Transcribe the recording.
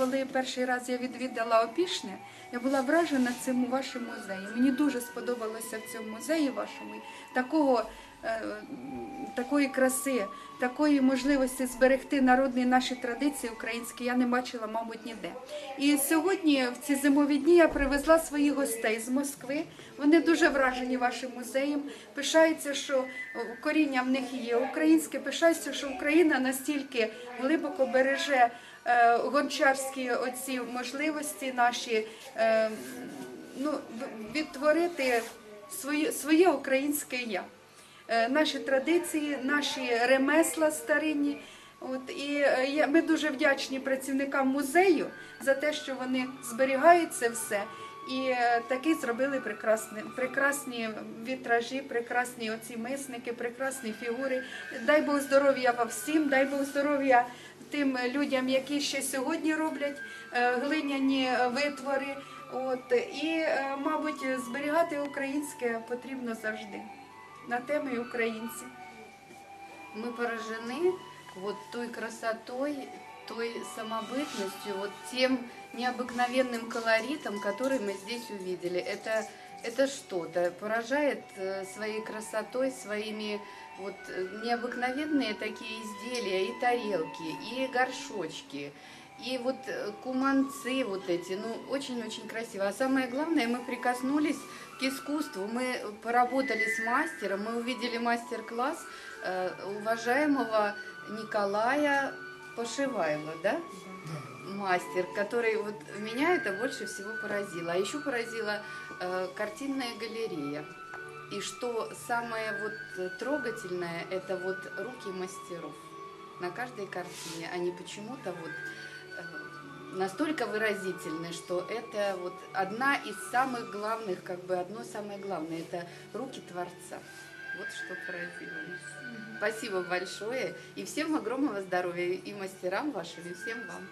коли перший раз я відвідала Опішне, я була вражена цим вашим музеєм. Мені дуже сподобалося в цьому музеї вашому такого, е, такої краси, такої можливості зберегти народні наші традиції українські я не бачила, мабуть, ніде. І сьогодні, в ці зимові дні, я привезла своїх гостей з Москви. Вони дуже вражені вашим музеєм. Пишаються, що е, коріння в них є українське. Пишаються, що Україна настільки глибоко береже е, гончарські оці можливості наші. е, ну, відтворити своє, своє українське я. Е, Наші традиції, наші ремесла старинні. От, і е, ми дуже вдячні працівникам музею за те, що вони зберігають це все. І е, такі зробили прекрасні, прекрасні вітражі, прекрасні оці мисники, прекрасні фігури. Дай Бог здоров'я вам всім, дай Бог здоров'я тим людям, які ще сьогодні роблять глиняні витвори. От, і, мабуть, зберігати українське потрібно завжди. На темі українці. Мы поражены вот той красотой, той самобытностью, вот тем необыкновенным колоритом, который мы здесь увидели. Это, это что-то поражает э, своей красотой, своими вот э, необыкновенные такие изделия, и тарелки, и горшочки, и вот э, куманцы вот эти, ну, очень-очень красиво. А самое главное, мы прикоснулись к искусству, мы поработали с мастером, мы увидели мастер-класс э, уважаемого Николая Пошиваева, да? Мастер, который вот меня это больше всего поразило. А еще поразила э, картинная галерея. И что самое вот трогательное, это вот руки мастеров на каждой картине. Они почему-то вот настолько выразительны, что это вот одна из самых главных, как бы одно самое главное, это руки Творца. Вот что поразило нас. Спасибо большое. И всем огромного здоровья, и мастерам вашим, и всем вам.